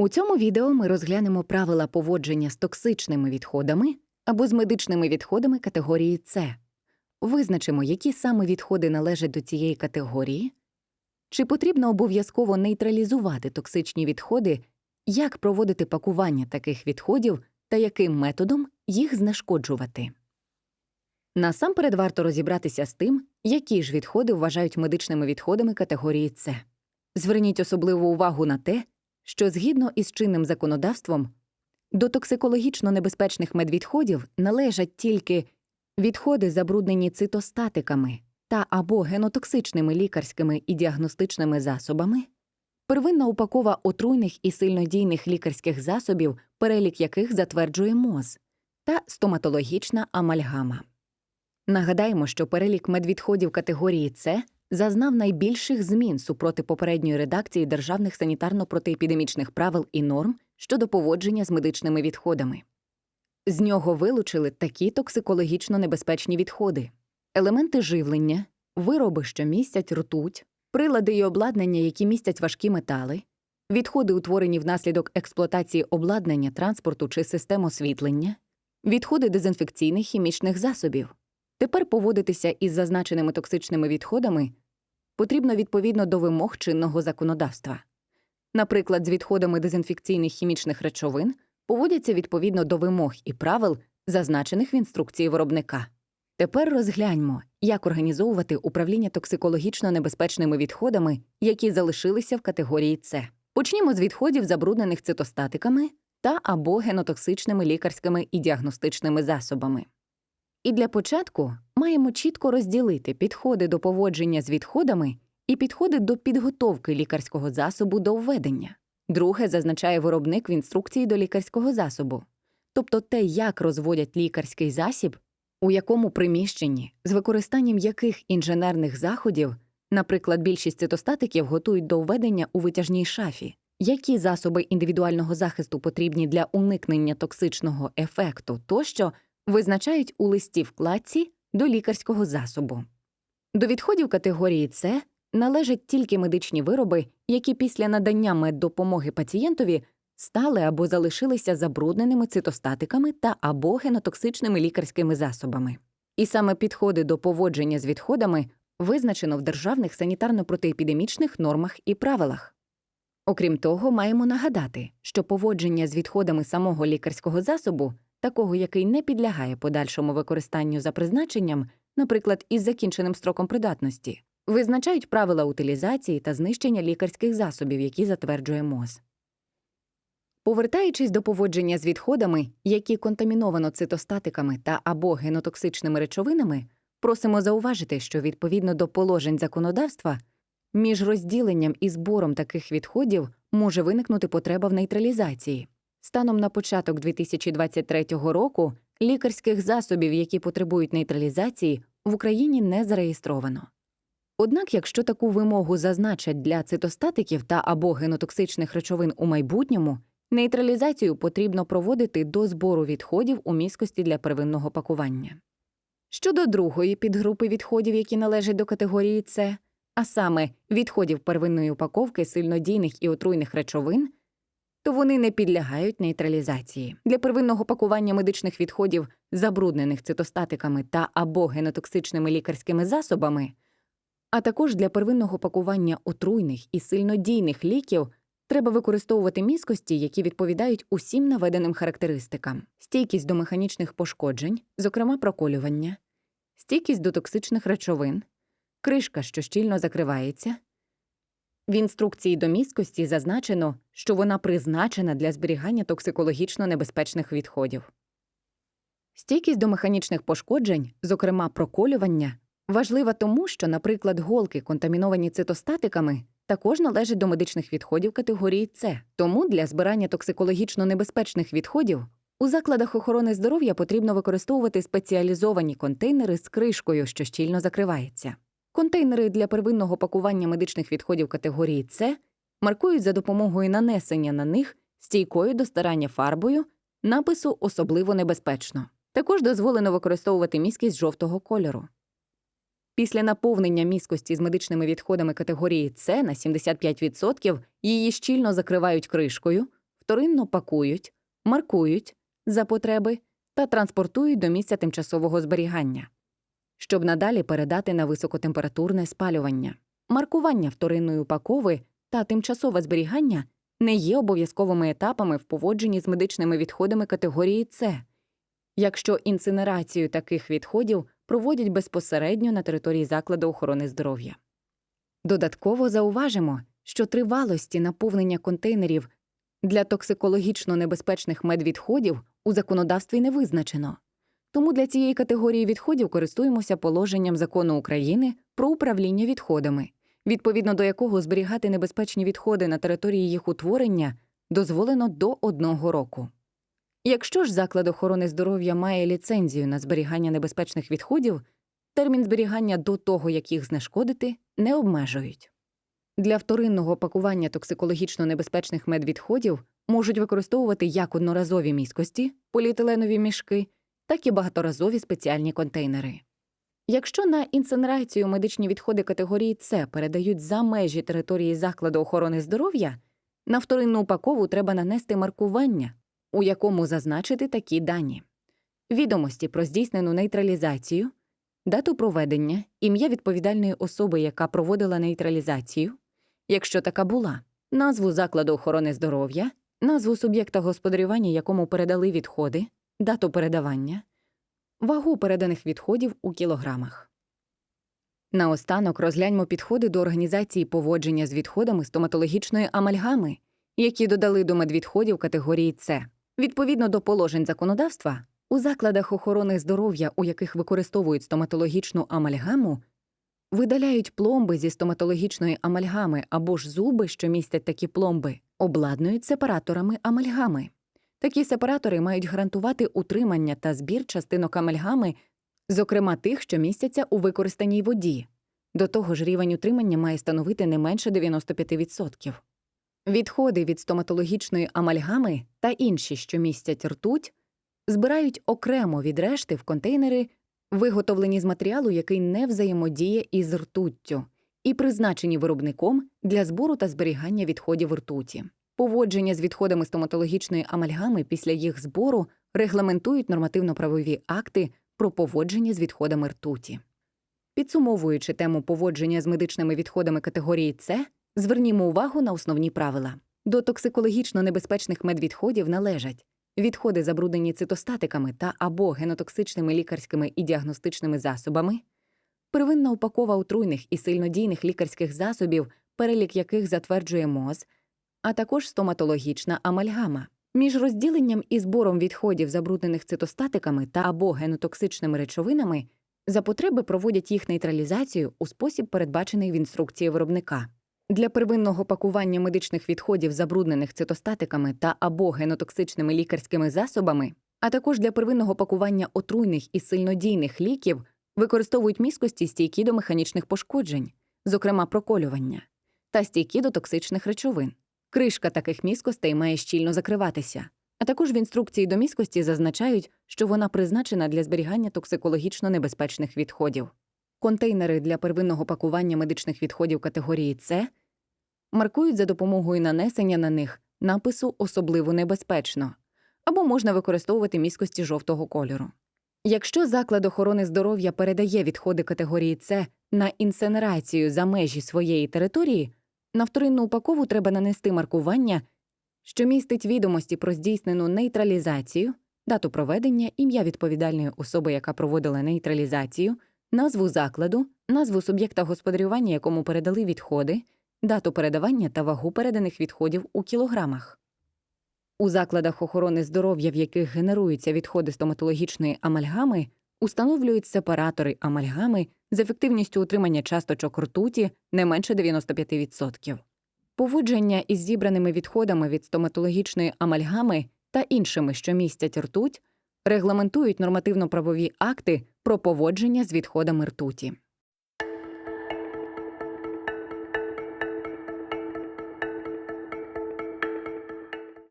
У цьому відео ми розглянемо правила поводження з токсичними відходами або з медичними відходами категорії С. Визначимо, які саме відходи належать до цієї категорії, чи потрібно обов'язково нейтралізувати токсичні відходи, як проводити пакування таких відходів та яким методом їх знешкоджувати. Насамперед варто розібратися з тим, які ж відходи вважають медичними відходами категорії С. Зверніть особливу увагу на те, що згідно із чинним законодавством до токсикологічно небезпечних медвідходів належать тільки відходи, забруднені цитостатиками та або генотоксичними лікарськими і діагностичними засобами, первинна упакова отруйних і сильнодійних лікарських засобів, перелік яких затверджує МОЗ, та стоматологічна амальгама. Нагадаємо, що перелік медвідходів категорії С зазнав найбільших змін супроти попередньої редакції державних санітарно-протиепідемічних правил і норм щодо поводження з медичними відходами. З нього вилучили такі токсикологічно небезпечні відходи: елементи живлення, вироби, що містять ртуть, прилади і обладнання, які містять важкі метали, відходи, утворені внаслідок експлуатації обладнання, транспорту чи систем освітлення, відходи дезінфекційних хімічних засобів. Тепер поводитися із зазначеними токсичними відходами потрібно відповідно до вимог чинного законодавства. Наприклад, з відходами дезінфекційних хімічних речовин поводяться відповідно до вимог і правил, зазначених в інструкції виробника. Тепер розгляньмо, як організовувати управління токсикологічно небезпечними відходами, які залишилися в категорії С. Почнімо з відходів, забруднених цитостатиками та або генотоксичними лікарськими і діагностичними засобами. І для початку маємо чітко розділити підходи до поводження з відходами і підходи до підготовки лікарського засобу до введення. Друге зазначає виробник в інструкції до лікарського засобу, тобто те, як розводять лікарський засіб, у якому приміщенні, з використанням яких інженерних заходів, наприклад, більшість цитостатиків готують до введення у витяжній шафі, які засоби індивідуального захисту потрібні для уникнення токсичного ефекту тощо визначають у листі вкладці до лікарського засобу. До відходів категорії С належать тільки медичні вироби, які після надання меддопомоги пацієнтові стали або залишилися забрудненими цитостатиками та або генотоксичними лікарськими засобами. І саме підходи до поводження з відходами визначено в державних санітарно-протиепідемічних нормах і правилах. Окрім того, маємо нагадати, що поводження з відходами самого лікарського засобу такого, який не підлягає подальшому використанню за призначенням, наприклад, із закінченим строком придатності, визначають правила утилізації та знищення лікарських засобів, які затверджує МОЗ. Повертаючись до поводження з відходами, які контаміновано цитостатиками та або генотоксичними речовинами, просимо зауважити, що відповідно до положень законодавства між розділенням і збором таких відходів може виникнути потреба в нейтралізації. Станом на початок 2023 року лікарських засобів, які потребують нейтралізації, в Україні не зареєстровано. Однак, якщо таку вимогу зазначать для цитостатиків та або генотоксичних речовин у майбутньому, нейтралізацію потрібно проводити до збору відходів у міськості для первинного пакування. Щодо другої підгрупи відходів, які належать до категорії С, а саме відходів первинної упаковки сильнодійних і отруйних речовин, то вони не підлягають нейтралізації. Для первинного пакування медичних відходів, забруднених цитостатиками та або генотоксичними лікарськими засобами, а також для первинного пакування отруйних і сильнодійних ліків треба використовувати міскості, які відповідають усім наведеним характеристикам: стійкість до механічних пошкоджень, зокрема проколювання, стійкість до токсичних речовин, кришка, що щільно закривається. В інструкції до місткості зазначено, що вона призначена для зберігання токсикологічно небезпечних відходів. Стійкість до механічних пошкоджень, зокрема проколювання, важлива тому, що, наприклад, голки, контаміновані цитостатиками, також належать до медичних відходів категорії С. Тому для збирання токсикологічно небезпечних відходів у закладах охорони здоров'я потрібно використовувати спеціалізовані контейнери з кришкою, що щільно закривається. Контейнери для первинного пакування медичних відходів категорії С маркують за допомогою нанесення на них стійкою до старання фарбою напису особливо небезпечно. Також дозволено використовувати міскість жовтого кольору. Після наповнення міскості з медичними відходами категорії С на 75% її щільно закривають кришкою, вторинно пакують, маркують за потреби та транспортують до місця тимчасового зберігання, щоб надалі передати на високотемпературне спалювання. Маркування вторинної упакови та тимчасове зберігання не є обов'язковими етапами в поводженні з медичними відходами категорії С, якщо інцинерацію таких відходів проводять безпосередньо на території закладу охорони здоров'я. Додатково зауважимо, що тривалості наповнення контейнерів для токсикологічно небезпечних медвідходів у законодавстві не визначено. Тому для цієї категорії відходів користуємося положенням закону України про управління відходами, відповідно до якого зберігати небезпечні відходи на території їх утворення дозволено до одного року. Якщо ж заклад охорони здоров'я має ліцензію на зберігання небезпечних відходів, термін зберігання до того, як їх знешкодити, не обмежують. Для вторинного пакування токсикологічно небезпечних медвідходів можуть використовувати як одноразові міськості, поліетиленові мішки, так і багаторазові спеціальні контейнери. Якщо на інсинерацію медичні відходи категорії С передають за межі території закладу охорони здоров'я, на вторинну упакову треба нанести маркування, у якому зазначити такі дані: відомості про здійснену нейтралізацію, дату проведення, ім'я відповідальної особи, яка проводила нейтралізацію, якщо така була, назву закладу охорони здоров'я, назву суб'єкта господарювання, якому передали відходи, дату передавання, вагу переданих відходів у кілограмах. Наостанок розгляньмо підходи до організації поводження з відходами стоматологічної амальгами, які додали до медвідходів категорії С. Відповідно до положень законодавства, у закладах охорони здоров'я, у яких використовують стоматологічну амальгаму, видаляють пломби зі стоматологічної амальгами або ж зуби, що містять такі пломби, обладнують сепараторами амальгами. Такі сепаратори мають гарантувати утримання та збір частинок амальгами, зокрема тих, що містяться у використаній воді. До того ж, рівень утримання має становити не менше 95%. Відходи від стоматологічної амальгами та інші, що містять ртуть, збирають окремо від решти в контейнери, виготовлені з матеріалу, який не взаємодіє із ртуттю, і призначені виробником для збору та зберігання відходів ртуті. Поводження з відходами стоматологічної амальгами після їх збору регламентують нормативно-правові акти про поводження з відходами ртуті. Підсумовуючи тему поводження з медичними відходами категорії С, звернімо увагу на основні правила. До токсикологічно небезпечних медвідходів належать відходи, забруднені цитостатиками та або генотоксичними лікарськими і діагностичними засобами, первинна упакова отруйних і сильнодійних лікарських засобів, перелік яких затверджує МОЗ, а також стоматологічна амальгама. Між розділенням і збором відходів, забруднених цитостатиками та або генотоксичними речовинами, за потреби проводять їх нейтралізацію у спосіб, передбачений в інструкції виробника. Для первинного пакування медичних відходів, забруднених цитостатиками та або генотоксичними лікарськими засобами, а також для первинного пакування отруйних і сильнодійних ліків використовують міскості стійкі до механічних пошкоджень, зокрема проколювання, та стійкі до токсичних речовин. Кришка таких міскостей має щільно закриватися. А також в інструкції до міскості зазначають, що вона призначена для зберігання токсикологічно небезпечних відходів. Контейнери для первинного пакування медичних відходів категорії С маркують за допомогою нанесення на них напису особливо небезпечно або можна використовувати міскості жовтого кольору. Якщо заклад охорони здоров'я передає відходи категорії С на інсенерацію за межі своєї території, на вторинну упакову треба нанести маркування, що містить відомості про здійснену нейтралізацію, дату проведення, ім'я відповідальної особи, яка проводила нейтралізацію, назву закладу, назву суб'єкта господарювання, якому передали відходи, дату передавання та вагу переданих відходів у кілограмах. У закладах охорони здоров'я, в яких генеруються відходи стоматологічної амальгами, установлюють сепаратори амальгами з ефективністю утримання часточок ртуті не менше 95%. Поводження із зібраними відходами від стоматологічної амальгами та іншими, що містять ртуть, регламентують нормативно-правові акти про поводження з відходами ртуті.